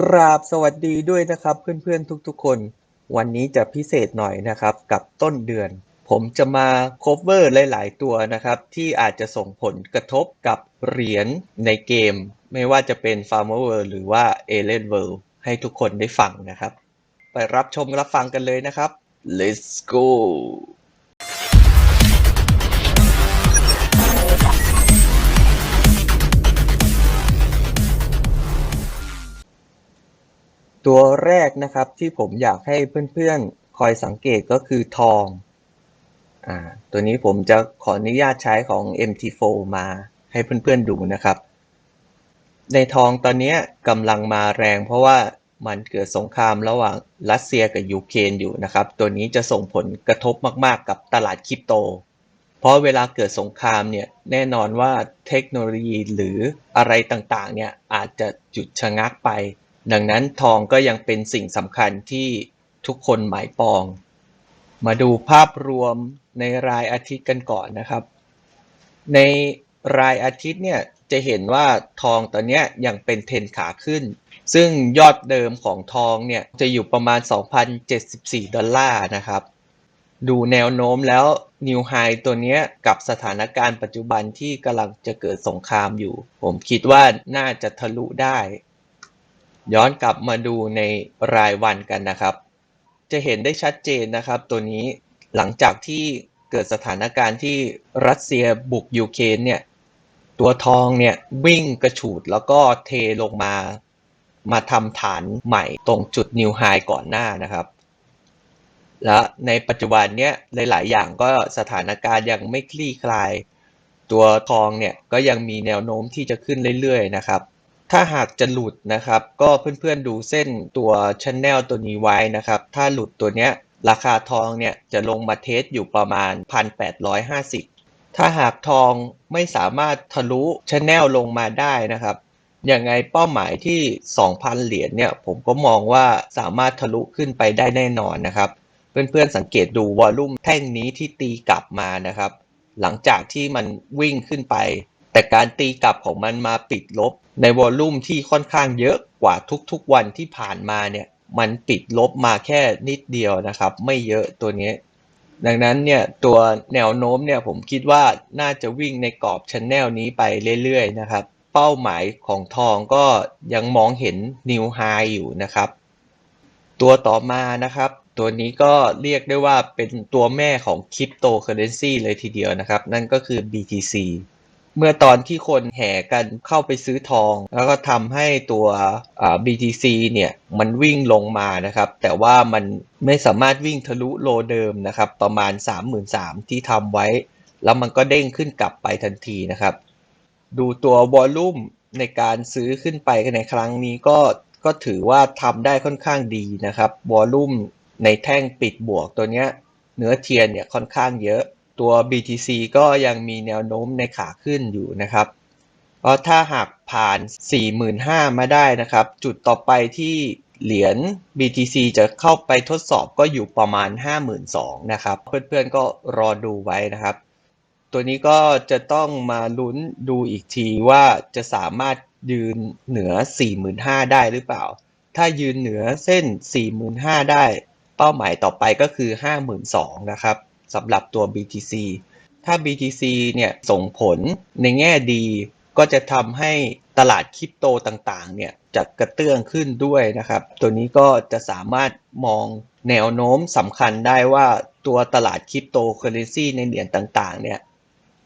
กราบสวัสดีด้วยนะครับเพื่อนๆทุกๆคน วันนี้จะพิเศษหน่อยนะครับกับต้นเดือน ผมจะมา cover หลายๆตัวนะครับ ที่อาจจะส่งผลกระทบกับเหรียญในเกม ไม่ว่าจะเป็น Farmer World หรือว่า Alien World ให้ทุกคนได้ฟังนะครับ ไปรับชมรับฟังกันเลยนะครับ let's go ตัวแรกนะครับที่ผมอยากให้เพื่อนๆ คอยสังเกตก็คือทองอ่าตัวนี้ผมจะขออนุญาตใช้ของ MT4 มาให้เพื่อนๆดูนะครับ ในทองตอนนี้กำลังมาแรงเพราะว่ามันเกิดสงครามระหว่างรัสเซียกับยูเครนอยู่นะครับ ตัวนี้จะส่งผลกระทบมากๆกับตลาดคริปโต เพราะเวลาเกิดสงครามเนี่ยแน่นอนว่าเทคโนโลยีหรืออะไรต่างๆเนี่ยอาจจะหยุดชะงักไป ดังนั้นทองก็ยังเป็นสิ่งสำคัญที่ทุกคนหมายปอง มาดูภาพรวมในรายอาทิตย์กันก่อนนะครับ ในรายอาทิตย์เนี่ยจะเห็นว่าทองตอนเนี้ยยังเป็นเทรนขาขึ้น ซึ่งยอดเดิมของทองเนี่ยจะอยู่ประมาณ 2,074 ดอลลาร์นะครับ ดูแนวโน้มแล้วนิวไฮตัวเนี้ยกับสถานการณ์ปัจจุบันที่กำลังจะเกิดสงครามอยู่ ผมคิดว่าน่าจะทะลุได้ ย้อนกลับมาดูในรายวันกันนะครับ จะเห็นได้ชัดเจนนะครับ ตัวนี้หลังจากที่เกิดสถานการณ์ที่รัสเซียบุกยูเครนเนี่ยตัวทองเนี่ยวิ่งกระฉูดแล้วก็เทลงมามาทำฐานใหม่ตรงจุดนิวไฮก่อนหน้านะครับ และในปัจจุบันเนี้ยหลาย ๆ อย่างก็สถานการณ์ยังไม่คลี่คลาย ตัวทองเนี่ยก็ยังมีแนวโน้มที่จะขึ้นเรื่อย ๆ นะครับ ถ้าหากจะหลุดนะครับ ก็เพื่อนๆดูเส้นตัวชันแนลตัวนี้ไว้นะครับ ถ้าหลุดตัวเนี้ยราคาทองเนี่ยจะลงมาเทสอยู่ประมาณ 1,850 ถ้าหากทองไม่สามารถทะลุชันแนลลงมาได้นะครับยังไงเป้าหมายที่ 2,000 เหรียญเนี่ยผมก็มองว่าสามารถทะลุขึ้นไปได้แน่นอนนะครับ เพื่อนๆสังเกตดูวอลลุ่มแท่งนี้ที่ตีกลับมานะครับ หลังจากที่มันวิ่งขึ้นไป แต่การตีกลับของมันมาปิดลบในวอลลุ่มที่ค่อนข้างเยอะกว่าทุกๆวันที่ผ่านมาเนี่ย มันปิดลบมาแค่นิดเดียวนะครับ ไม่เยอะตัวนี้ดังนั้นเนี่ยตัวแนวโน้มเนี่ยผมคิดว่าน่าจะวิ่งในกรอบชันแนลนี้ไปเรื่อยๆนะครับ เป้าหมายของทองก็ยังมองเห็นนิวไฮอยู่นะครับ ตัวต่อมานะครับ ตัวนี้ก็เรียกได้ว่าเป็นตัวแม่ของคริปโตเคอเรนซีเลยทีเดียวนะครับ นั่นก็คือ BTC เมื่อตอนที่คนแห่กันเข้าไปซื้อทอง แล้วก็ทำให้ตัว BTC เนี่ยมันวิ่งลงมานะครับ แต่ว่ามันไม่สามารถวิ่งทะลุโลเดิมนะครับ ประมาณ 33,000ที่ทำไว้ แล้วมันก็เด้งขึ้นกลับไปทันทีนะครับ ดูตัววอลลุ่มในการซื้อขึ้นไปในครั้งนี้ก็ก็ถือว่าทำได้ค่อนข้างดีนะครับวอลลุ่มในแท่งปิดบวกตัวเนี้ยเนื้อเทียนเนี่ยค่อนข้างเยอะ ตัว BTC ก็ยังมีแนวโน้มในขาขึ้นอยู่นะครับเพราะถ้าหากผ่าน 45,000 มาได้นะครับ จุดต่อไปที่เหรียญ BTC จะเข้าไปทดสอบก็อยู่ประมาณ 52,000นะครับ เพื่อนๆก็รอดูไว้นะครับ ตัวนี้ก็จะต้องมาลุ้นดูอีกทีว่าจะสามารถยืนเหนือ 45,000 ได้หรือเปล่า ถ้ายืนเหนือเส้น 45,000 ได้ เป้าหมายต่อไปก็คือ 52,000 นะครับ สำหรับตัว BTC ถ้า BTC เนี่ยส่งผลในแง่ดี ก็จะทำให้ตลาดคริปโตต่างๆเนี่ยจะกระเตื้องขึ้นด้วยนะครับ ตัวนี้ก็จะสามารถมองแนวโน้มสำคัญได้ว่าตัวตลาดคริปโตเคอเรนซีในเหรียญต่างๆเนี่ย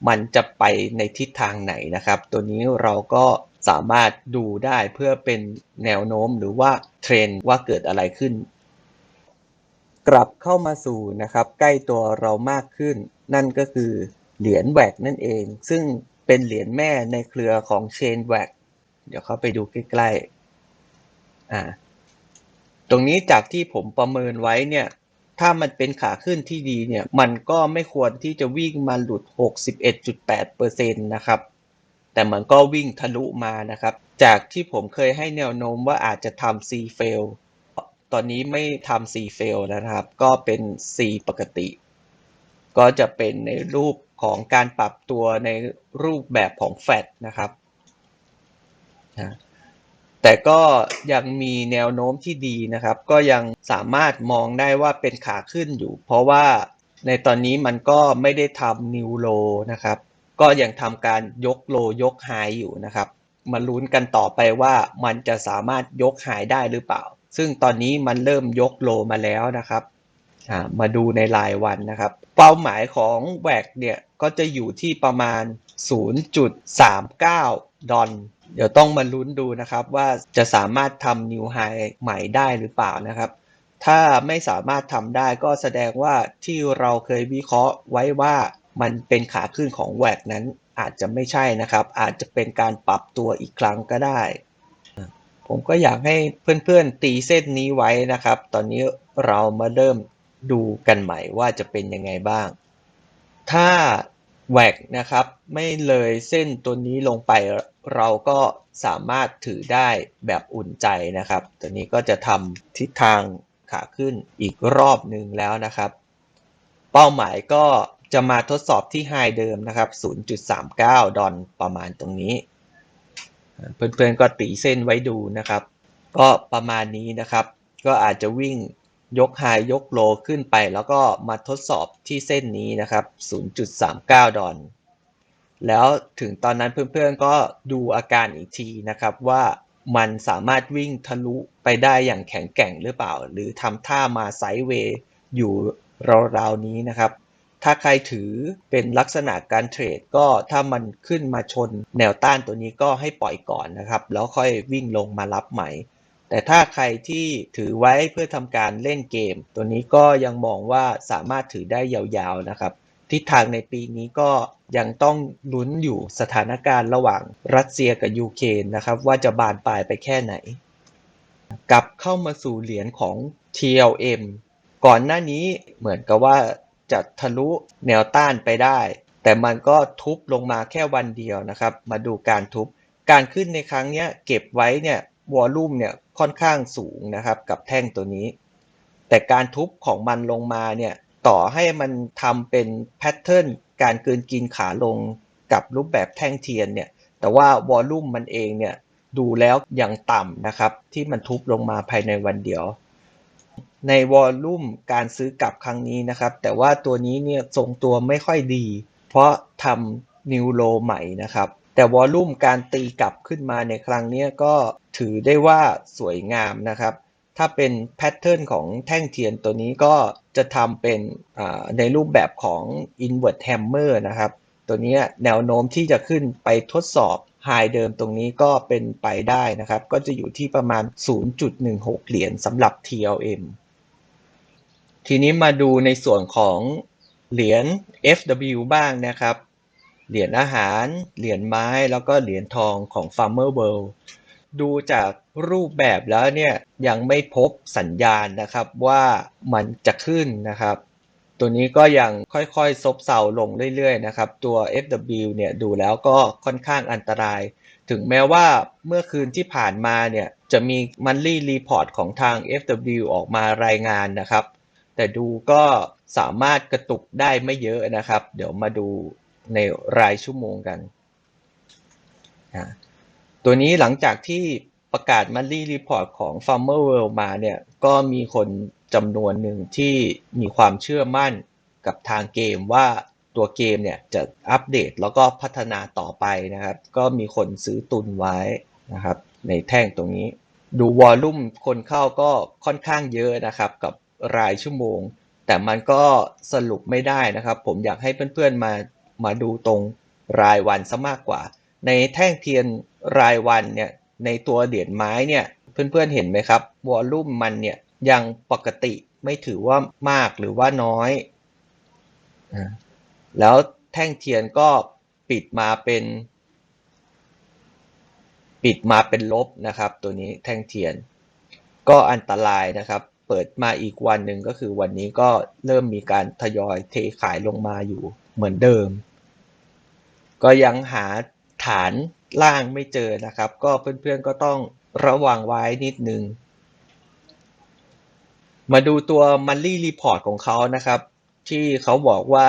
มันจะไปในทิศทางไหนนะครับ ตัวนี้เราก็สามารถดูได้เพื่อเป็นแนวโน้มหรือว่าเทรนว่าเกิดอะไรขึ้น กลับเข้ามาสู่นะครับใกล้ตัวเรามากขึ้น นั่นก็คือเหรียญแวกนั่นเอง ซึ่งเป็นเหรียญแม่ในเครือของเชนแวกเดี๋ยวเข้าไปดูใกล้ๆอ่าตรงนี้จากที่ผมประเมินไว้เนี่ย ถ้ามันเป็นขาขึ้นที่ดีเนี่ย มันก็ไม่ควรที่จะวิ่งมาหลุด 61.8%นะครับ แต่มันก็วิ่งทะลุมานะครับ จากที่ผมเคยให้แนวโน้มว่าอาจจะทำ C fail ตอนนี้ไม่ทำ C fail แล้วนะครับ ก็เป็น C ปกติ ก็จะเป็นในรูปของการปรับตัวในรูปแบบของแฟดนะครับ แต่ก็ยังมีแนวโน้มที่ดีนะครับ ก็ยังสามารถมองได้ว่าเป็นขาขึ้นอยู่ เพราะว่าในตอนนี้มันก็ไม่ได้ทำนิวโลนะครับ ก็ยังทำการยกโลยกไฮอยู่นะครับ มาลุ้นกันต่อไปว่ามันจะสามารถยกไฮได้หรือเปล่า ซึ่งตอนนี้มันเริ่มยกโลมาแล้วนะครับ มาดูในรายวันนะครับ เป้าหมายของแวกเนี่ยก็จะอยู่ที่ประมาณ 0.39 ดอลเดี๋ยวต้องมาลุ้นดูนะครับว่าจะสามารถทำนิวไฮใหม่ได้หรือเปล่านะครับ ถ้าไม่สามารถทำได้ก็แสดงว่าที่เราเคยวิเคราะห์ไว้ว่ามันเป็นขาขึ้นของแวกนั้นอาจจะไม่ใช่นะครับ อาจจะเป็นการปรับตัวอีกครั้งก็ได้ ผมก็อยากให้เพื่อนๆตีเส้นนี้ไว้นะครับ ตอนนี้เรามาเริ่มดูกันใหม่ว่าจะเป็นยังไงบ้าง ถ้าแหวกนะครับไม่เลยเส้นตัวนี้ลงไปเราก็สามารถถือได้แบบอุ่นใจนะครับ ตัวนี้ก็จะทำทิศทางขาขึ้นอีกรอบหนึ่งแล้วนะครับ เป้าหมายก็จะมาทดสอบที่ไฮเดิมนะครับ 0.39 ดอลประมาณตรงนี้ เพื่อนๆก็ตีเส้นไว้ดูนะครับ ก็ประมาณนี้นะครับ ก็อาจจะวิ่งยกไฮยกโลขึ้นไป แล้วก็มาทดสอบที่เส้นนี้นะครับ 0.39 ดอลแล้วถึงตอนนั้นเพื่อนๆก็ดูอาการอีกทีนะครับว่ามันสามารถวิ่งทะลุไปได้อย่างแข็งแกร่งหรือเปล่า หรือทำท่ามาไซด์เวย์อยู่ราวๆนี้นะครับ ถ้าใครถือเป็นลักษณะการเทรดก็ถ้ามันขึ้นมาชนแนวต้านตัวนี้ก็ให้ปล่อยก่อนนะครับ แล้วค่อยวิ่งลงมารับใหม่ แต่ถ้าใครที่ถือไว้เพื่อทำการเล่นเกม ตัวนี้ก็ยังมองว่าสามารถถือได้ยาวๆนะครับ ทิศทางในปีนี้ก็ยังต้องลุ้นอยู่สถานการณ์ระหว่างรัสเซียกับยูเครนนะครับว่าจะบานปลายไปแค่ไหน กลับเข้ามาสู่เหรียญของ TLM ก่อนหน้านี้เหมือนกับว่า จะทะลุแนวต้านไปได้ แต่มันก็ทุบลงมาแค่วันเดียวนะครับ มาดูการทุบ การขึ้นในครั้งนี้เก็บไว้เนี่ยวอลลุ่มเนี่ยค่อนข้างสูงนะครับกับแท่งตัวนี้ แต่การทุบของมันลงมาเนี่ยต่อให้มันทำเป็นแพทเทิร์นการเกินกินขาลงกับรูปแบบแท่งเทียนเนี่ยแต่ว่าวอลลุ่มมันเองเนี่ยดูแล้วยังต่ำนะครับ ที่มันทุบลงมาภายในวันเดียว ในวอลลุ่มการซื้อกลับครั้งนี้นะครับ แต่ว่าตัวนี้เนี่ยทรงตัวไม่ค่อยดี เพราะทำนิวโลใหม่นะครับ แต่วอลลุ่มการตีกลับขึ้นมาในครั้งนี้ก็ถือได้ว่าสวยงามนะครับ ถ้าเป็นแพทเทิร์นของแท่งเทียนตัวนี้ก็จะทำเป็นในรูปแบบของ invert hammer นะครับ ตัวนี้แนวโน้มที่จะขึ้นไปทดสอบไฮเดิมตรงนี้ก็เป็นไปได้นะครับ ก็จะอยู่ที่ประมาณ 0.16 เหรียญสำหรับ TLM ทีนี้มาดูในส่วนของเหรียญ FW บ้างนะครับ เหรียญอาหาร เหรียญไม้ แล้วก็เหรียญทองของ Farmer World ดูจากรูปแบบแล้วเนี่ยยังไม่พบสัญญาณนะครับว่ามันจะขึ้นนะครับ ตัวนี้ก็ยังค่อยๆ ซบเซาลงเรื่อยๆนะครับ ตัว FW เนี่ยดูแล้วก็ค่อนข้างอันตราย ถึงแม้ว่าเมื่อคืนที่ผ่านมาเนี่ยจะมีมันลี่รีพอร์ตของทาง FW ออกมารายงานนะครับ แต่ดูก็สามารถกระตุกได้ไม่เยอะนะครับ เดี๋ยวมาดูในรายชั่วโมงกัน ตัวนี้หลังจากที่ประกาศมันลี่รีพอร์ตของ Farmer World มาเนี่ยก็มีคนจำนวนหนึ่งที่มีความเชื่อมั่นกับทางเกมว่าตัวเกมเนี่ยจะอัปเดตแล้วก็พัฒนาต่อไปนะครับ ก็มีคนซื้อตุนไว้นะครับ ในแท่งตรงนี้ ดูวอลลุ่มคนเข้าก็ค่อนข้างเยอะนะครับ กับ รายชั่วโมง แต่มันก็สรุปไม่ได้นะครับ ผมอยากให้เพื่อนๆมามาดูตรงรายวันซะมากกว่า ในแท่งเทียนรายวันเนี่ยในตัวเหรียญไม้เนี่ยเพื่อนๆเห็นไหมครับวอลลุ่มมันเนี่ยยังปกติไม่ถือว่ามากหรือว่าน้อย แล้วแท่งเทียนก็ปิดมาเป็น ปิดมาเป็นลบนะครับ ตัวนี้แท่งเทียน ก็อันตรายนะครับ เปิดมาอีกวันหนึ่งก็คือวันนี้ก็เริ่มมีการทยอยเทขายลงมาอยู่เหมือนเดิม ก็ยังหาฐานล่างไม่เจอนะครับ ก็เพื่อนๆก็ต้องระวังไว้นิดนึง มาดูตัว Monthly Report ของเขานะครับ ที่เขาบอกว่า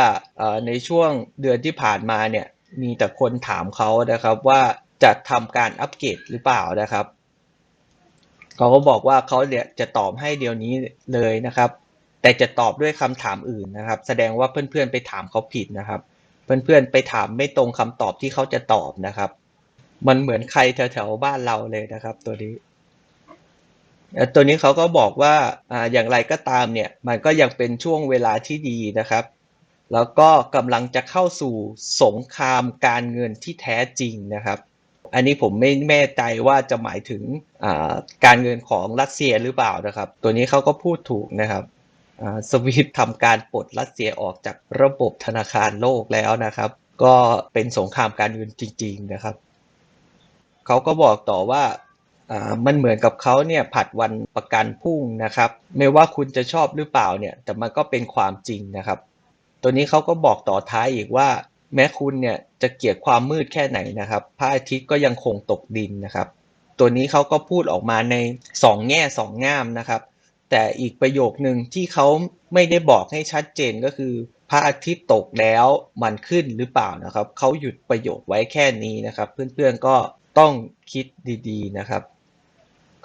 ในช่วงเดือนที่ผ่านมาเนี่ยมีแต่คนถามเขานะครับว่าจะทำการอัปเกรดหรือเปล่านะครับ เขาก็บอกว่าเขาเนี่ยจะตอบให้เดี๋ยวนี้เลยนะครับ แต่จะตอบด้วยคำถามอื่นนะครับ แสดงว่าเพื่อนๆไปถามเขาผิดนะครับ เพื่อนๆไปถามไม่ตรงคำตอบที่เขาจะตอบนะครับ มันเหมือนใครแถวๆบ้านเราเลยนะครับ ตัวนี้ตัวนี้เขาก็บอกว่าอย่างไรก็ตามเนี่ย มันก็ยังเป็นช่วงเวลาที่ดีนะครับ แล้วก็กำลังจะเข้าสู่สงครามการเงินที่แท้จริงนะครับ อันนี้ผมไม่แน่ใจว่าจะหมายถึงการเงินของรัสเซียหรือเปล่านะครับ ตัวนี้เขาก็พูดถูกนะครับสวิฟทำการปลดรัสเซียออกจากระบบธนาคารโลกแล้วนะครับ ก็เป็นสงครามการเงินจริง ๆนะครับเขาก็บอกต่อว่ามันเหมือนกับเขาเนี่ยผัดวันประกันพุ่งนะครับ ไม่ว่าคุณจะชอบหรือเปล่าเนี่ย แต่มันก็เป็นความจริงนะครับ ตัวนี้เขาก็บอกต่อท้ายอีกว่า แม้คุณเนี่ยจะเกลียดความมืดแค่ไหนนะครับ พระอาทิตย์ก็ยังคงตกดินนะครับ ตัวนี้เขาก็พูดออกมาในสองแง่สองง่ามนะครับ แต่อีกประโยคหนึ่งที่เขาไม่ได้บอกให้ชัดเจนก็คือ พระอาทิตย์ตกแล้วมันขึ้นหรือเปล่านะครับเขาหยุดประโยคไว้แค่นี้นะครับ เพื่อนๆก็ต้องคิดดีๆนะครับ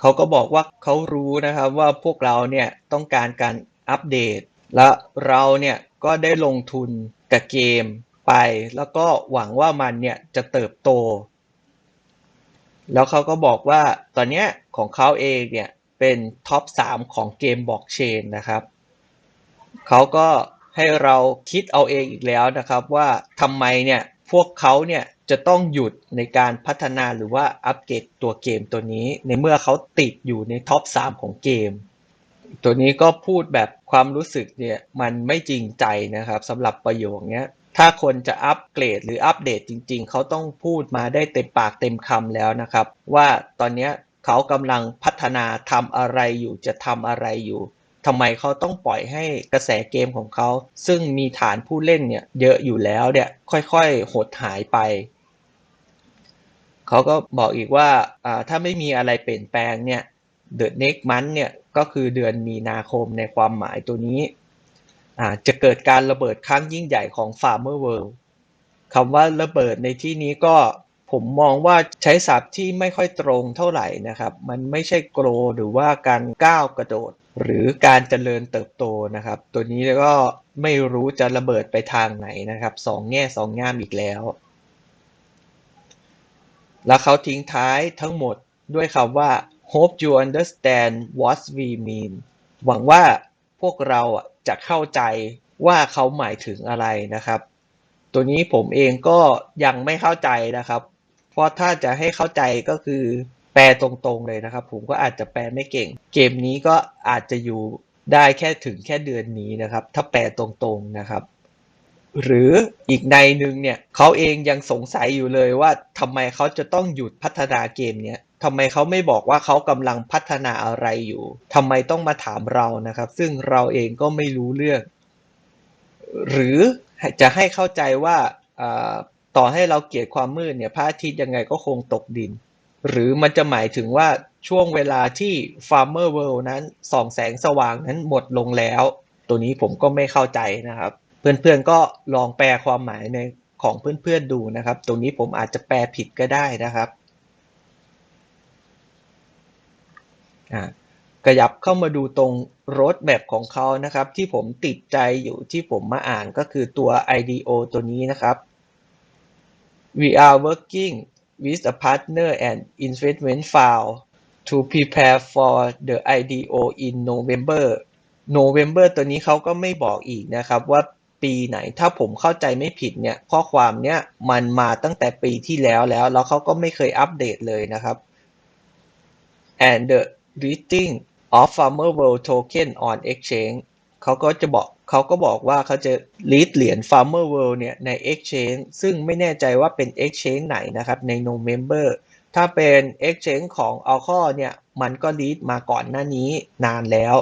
เขาก็บอกว่าเขารู้นะครับว่าพวกเราเนี่ยต้องการการอัปเดต และเราเนี่ยก็ได้ลงทุนกับเกม ไป แล้วก็หวังว่ามันเนี่ยจะเติบโต แล้วเขาก็บอกว่าตอนนี้ของเขาเองเนี่ยเป็นท็อป 3 ของเกมบล็อกเชนนะครับเขาก็ให้เราคิดเอาเองอีกแล้วนะครับว่าทำไมเนี่ยพวกเขาเนี่ยจะต้องหยุดในการพัฒนาหรือว่าอัปเกรดตัวเกมตัวนี้ ในเมื่อเขาติดอยู่ในท็อป 3 ของเกม ตัวนี้ก็พูดแบบความรู้สึกเนี่ยมันไม่จริงใจนะครับสำหรับประโยคเนี้ย ถ้าคนจะอัปเกรดหรืออัปเดตจริง ๆ เขาต้องพูดมาได้เต็มปากเต็มคำแล้วนะครับ ว่าตอนนี้เขากำลังพัฒนาทำอะไรอยู่จะทำอะไรอยู่ทำไมเขาต้องปล่อยให้กระแสเกมของเขา ซึ่งมีฐานผู้เล่นเนี่ยเยอะอยู่แล้วเนี่ยค่อยๆหดหายไป เขาก็บอกอีกว่าถ้าไม่มีอะไรเปลี่ยนแปลงเนี่ย The next month เนี่ยก็คือเดือนมีนาคมในความหมายตัวนี้ จะเกิดการระเบิดครั้งยิ่งใหญ่ของ Farmer World คำว่าระเบิดในที่นี้ก็ผมมองว่าใช้ศัพท์ที่ไม่ค่อยตรงเท่าไหร่นะครับ มันไม่ใช่โกรหรือว่าการก้าวกระโดด หรือการเจริญเติบโตนะครับ ตัวนี้ก็ไม่รู้จะระเบิดไปทางไหนนะครับสองแง่สองง่ามอีกแล้ว แล้วเขาทิ้งท้ายทั้งหมดด้วยคำว่า hope you understand what we mean หวังว่าพวกเราอะ จะเข้าใจว่าเขาหมายถึงอะไรนะครับ ตัวนี้ผมเองก็ยังไม่เข้าใจนะครับ เพราะถ้าจะให้เข้าใจก็คือแปลตรงๆเลยนะครับ ผมก็อาจจะแปลไม่เก่ง เกมนี้ก็อาจจะอยู่ได้แค่ถึงแค่เดือนนี้นะครับ ถ้าแปลตรงๆนะครับ หรืออีกในหนึ่งเนี่ยเขาเองยังสงสัยอยู่เลยว่าทำไมเขาจะต้องหยุดพัฒนาเกมเนี้ย ทำไมเขาไม่บอกว่าเขากำลังพัฒนาอะไรอยู่ทำไมต้องมาถามเรานะครับ ซึ่งเราเองก็ไม่รู้เรื่อง หรือจะให้เข้าใจว่าอ่าต่อให้เราเกลียดความมืดเนี่ยพระอาทิตย์ยังไงก็คงตกดิน หรือมันจะหมายถึงว่าช่วงเวลาที่ Farmer World นั้นส่องแสงสว่างนั้นหมดลงแล้ว ตัวนี้ผมก็ไม่เข้าใจนะครับ เพื่อนๆก็ลองแปลความหมายในของเพื่อนๆดูนะครับ ตรงนี้ผมอาจจะแปลผิดก็ได้นะครับ อ่าขยับเข้ามาดูตรงรถแมพของเขานะครับ ที่ผมติดใจอยู่ที่ผมมาอ่านก็คือตัว IDO ตัวนี้นะครับ we are working with a partner and investment fund to prepare for the IDO in November November ตัวนี้เขาก็ไม่บอกอีกนะครับว่าปีไหนถ้าผมเข้าใจไม่ผิดเนี่ยข้อความเนี้ยมันมาตั้งแต่ปีที่แล้วแล้ว แล้วเขาก็ไม่เคยอัปเดตเลยนะครับ and the listing of Farmer World token on exchange เขาก็จะบอกเขาก็บอกว่าเขาจะ list เหรียญ Farmer World เนี่ยใน exchange ซึ่งไม่แน่ใจว่าเป็น exchange ไหนนะครับ ใน November ถ้าเป็น exchange ของ a l c o เนี่ยมันก็ list มาก่อนหน้านี้นานแล้ว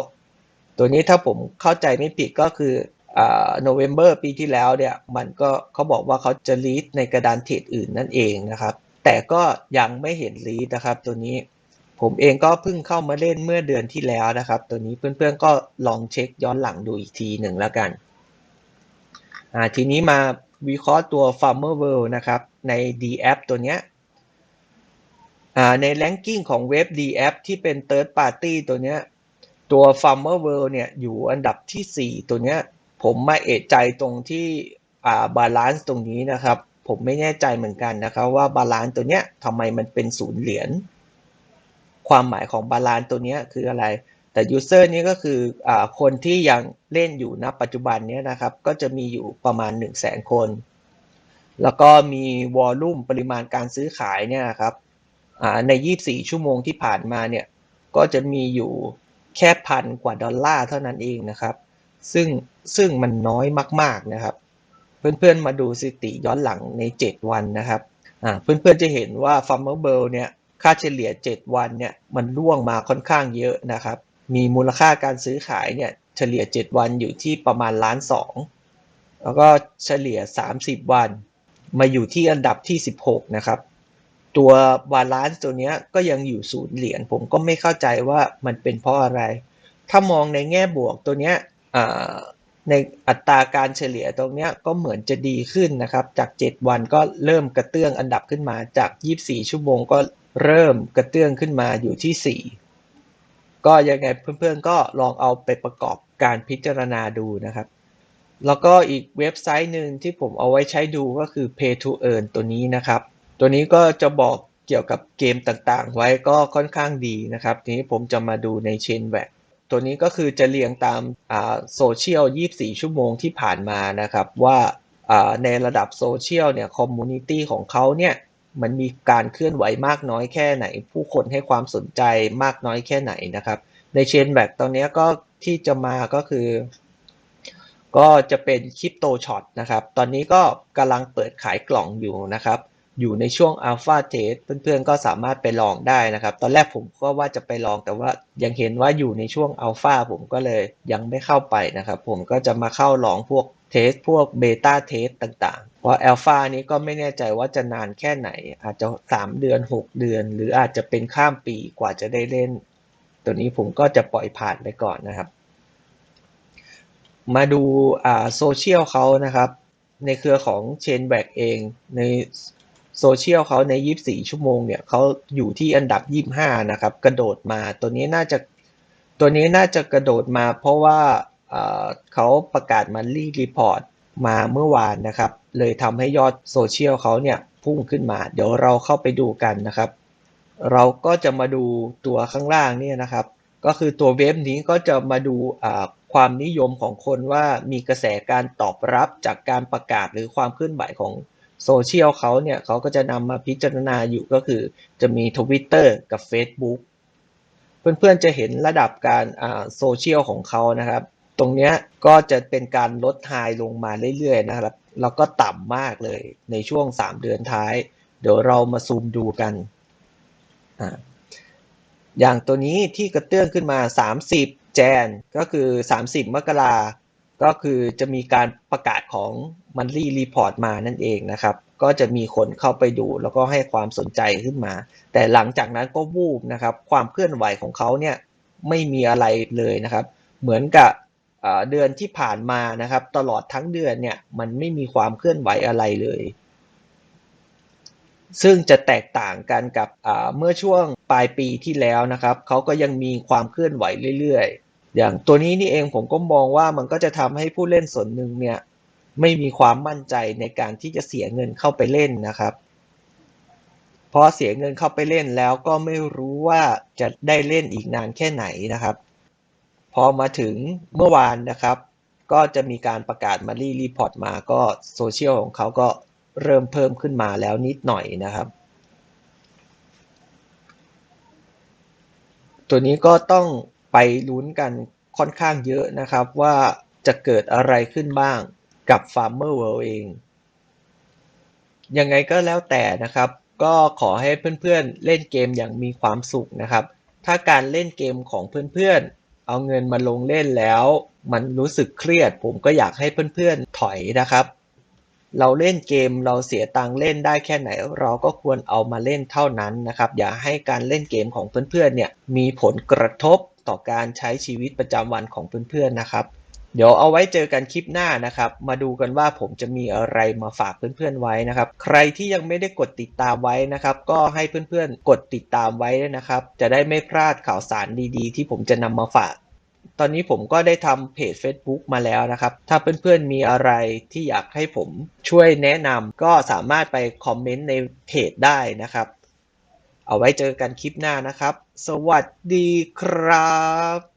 ตัวนี้ถ้าผมเข้าใจไม่ผิดก็คืออ่า November ปีที่แล้วเนี่ยมันก็เขาบอกว่าเขาจะ list ในกระดานเทรดอื่นนั่นเองนะครับ แต่ก็ยังไม่เห็น list นะครับตัวนี้ ผมเองก็เพิ่งเข้ามาเล่นเมื่อเดือนที่แล้วนะครับ ตัวนี้เพื่อนๆก็ลองเช็คย้อนหลังดูอีกทีหนึ่งแล้วกันอ่าทีนี้มาวิเคราะห์ตัว Farmer World นะครับใน D app ตัวเนี้ยอ่าใน ranking ของเว็บ D app ที่เป็น third party ตัวเนี้ยตัว Farmer World เนี่ยอยู่อันดับที่ 4 ตัวเนี้ยผมมาเอะใจตรงที่อ่าบาลานซ์ตรงนี้นะครับ ผมไม่แน่ใจเหมือนกันนะครับว่าบาลานซ์ตัวเนี้ยทำไมมันเป็นศูนย์เหรียญ ความหมายของบาลานซ์ตัวนี้คืออะไร แต่ยูเซอร์นี้ก็คืออคนที่ยังเล่นอยู่ณปัจจุบันนี้นะครับ ก็จะมีอยู่ประมาณ 1 0 0 0 0แสนคน แล้วก็มีวอลลุ่มปริมาณการซื้อขายเนี่ยครับอ่าใน 24 ชั่วโมงที่ผ่านมาเนี่ย ก็จะมีอยู่แค่พันกว่าดอลลาร์เท่านั้นเองนะครับ ซึ่งซึ่งมันน้อยมาก ๆนะครับ เพื่อนๆมาดูสถิติย้อนหลังใน 7 วันนะครับเพื่อนๆจะเห็นว่า Farmer b e l เนี่ย ค่าเฉลี่ย 7 วันเนี่ยมันร่วงมาค่อนข้างเยอะนะครับ มีมูลค่าการซื้อขายเนี่ยเฉลี่ย 7 วันอยู่ที่ประมาณล้านสองแล้วก็เฉลี่ย 30 วัน มาอยู่ที่อันดับที่ 16 นะครับ ตัวบาลานซ์ตัวเนี้ยก็ยังอยู่ศูนย์เหรียญผมก็ไม่เข้าใจว่ามันเป็นเพราะอะไร ถ้ามองในแง่บวกตัวเนี้ยในอัตราการเฉลี่ยตรงเนี้ยก็เหมือนจะดีขึ้นนะครับ จาก 7 วันก็เริ่มกระเตื้องอันดับขึ้นมาจาก 24 ชั่วโมงก็ เริ่มกระเตื้องขึ้นมาอยู่ที่ 4 ก็ยังไงเพื่อนๆก็ลองเอาไปประกอบการพิจารณาดูนะครับ แล้วก็อีกเว็บไซต์หนึ่งที่ผมเอาไว้ใช้ดูก็คือ Pay to Earn ตัวนี้นะครับ ตัวนี้ก็จะบอกเกี่ยวกับเกมต่างๆ ไว้ก็ค่อนข้างดีนะครับ ทีนี้ผมจะมาดูใน Chain b a c ตัวนี้ก็คือจะเรียงตามโซเชียล 24 ชั่วโมงที่ผ่านมานะครับ ว่าในระดับโซเชียลเนี่ยคอมมูนิตี้ของเขาเนี่ย มันมีการเคลื่อนไหวมากน้อยแค่ไหน ผู้คนให้ความสนใจมากน้อยแค่ไหนนะครับ ในเชนแบกตอนนี้ก็ที่จะมาก็คือ ก็จะเป็นคริปโตช็อตนะครับ ตอนนี้ก็กำลังเปิดขายกล่องอยู่นะครับ อยู่ในช่วงอัลฟาเทสเพื่อนๆก็สามารถไปลองได้นะครับ ตอนแรกผมก็ว่าจะไปลองแต่ว่ายังเห็นว่าอยู่ในช่วงอัลฟาผมก็เลยยังไม่เข้าไปนะครับ ผมก็จะมาเข้าลองพวก เทสพวกเบต้าเทสต่างๆ เพราะอัลฟานี้ก็ไม่แน่ใจว่าจะนานแค่ไหน อาจจะ 3 เดือน 6 เดือน หรืออาจจะเป็นข้ามปีกว่าจะได้เล่น ตัวนี้ผมก็จะปล่อยผ่านไปก่อนนะครับ มาดูโซเชียลเขานะครับ ในเครือของ Chainback เองในโซเชียลเขาใน 24 ชั่วโมงเนี่ยเขาอยู่ที่อันดับ 25 นะครับ กระโดดมาตัวนี้น่าจะตัวนี้น่าจะกระโดดมาเพราะว่า เขาประกาศมันรีรีพอร์ตมาเมื่อวานนะครับ เลยทำให้ยอดโซเชียลเขาเนี่ยพุ่งขึ้นมา เดี๋ยวเราเข้าไปดูกันนะครับ เราก็จะมาดูตัวข้างล่างเนี่ยนะครับ ก็คือตัวเว็บนี้ก็จะมาดูความนิยมของคนว่ามีกระแสการตอบรับจากการประกาศหรือความเคลื่อนไหวของโซเชียลเขาเนี่ยเขาก็จะนำมาพิจารณาอยู่ก็คือจะมี Twitter กับ Facebook เพื่อนๆจะเห็นระดับการโซเชียลของเขานะครับ ตรงนี้ก็จะเป็นการลดไฮลงมาเรื่อยๆนะครับ แล้วก็ต่ำมากเลยในช่วง 3 เดือนท้าย เดี๋ยวเรามาซูมดูกันออย่างตัวนี้ที่กระเตื้องขึ้นมา 30 แจน ก็คือ 30 มกราก็คือจะมีการประกาศของมันรีรีพอร์ตมานั่นเองนะครับ ก็จะมีคนเข้าไปดูแล้วก็ให้ความสนใจขึ้นมา แต่หลังจากนั้นก็วูบนะครับ ความเคลื่อนไหวของเขาเนี่ยไม่มีอะไรเลยนะครับ เหมือนกับ เดือนที่ผ่านมานะครับ ตลอดทั้งเดือนเนี่ยมันไม่มีความเคลื่อนไหวอะไรเลย ซึ่งจะแตกต่างกันกับเมื่อช่วงปลายปีที่แล้วนะครับเขาก็ยังมีความเคลื่อนไหวเรื่อยๆ อย่างตัวนี้นี่เองผมก็มองว่ามันก็จะทำให้ผู้เล่นส่วนหนึ่งเนี่ยไม่มีความมั่นใจในการที่จะเสียเงินเข้าไปเล่นนะครับเพราะเสียเงินเข้าไปเล่นแล้วก็ไม่รู้ว่าจะได้เล่นอีกนานแค่ไหนนะครับ พอมาถึงเมื่อวานนะครับ ก็จะมีการประกาศมารีรีพอร์ตมาก็โซเชียลของเขาก็เริ่มเพิ่มขึ้นมาแล้วนิดหน่อยนะครับ ตัวนี้ก็ต้องไปลุ้นกันค่อนข้างเยอะนะครับว่าจะเกิดอะไรขึ้นบ้างกับ Farmer World เอง ยังไงก็แล้วแต่นะครับ ก็ขอให้เพื่อนๆเล่นเกมอย่างมีความสุขนะครับ ถ้าการเล่นเกมของเพื่อนๆ เอาเงินมาลงเล่นแล้ว มันรู้สึกเครียด ผมก็อยากให้เพื่อนๆถอยนะครับ เราเล่นเกมเราเสียตังเล่นได้แค่ไหน เราก็ควรเอามาเล่นเท่านั้นนะครับ อย่าให้การเล่นเกมของเพื่อนๆเนี่ยมีผลกระทบต่อการใช้ชีวิตประจำวันของเพื่อนๆนะครับ เดี๋ยวเอาไว้เจอกันคลิปหน้านะครับ มาดูกันว่าผมจะมีอะไรมาฝากเพื่อนๆไว้นะครับ ใครที่ยังไม่ได้กดติดตามไว้นะครับ ก็ให้เพื่อนๆกดติดตามไว้ด้วยนะครับ จะได้ไม่พลาดข่าวสารดีๆ ที่ผมจะนำมาฝาก ตอนนี้ผมก็ได้ทำเพจ Facebook มาแล้วนะครับ ถ้าเพื่อนๆมีอะไรที่อยากให้ผมช่วยแนะนำก็สามารถไปคอมเมนต์ในเพจได้นะครับ เอาไว้เจอกันคลิปหน้านะครับ สวัสดีครับ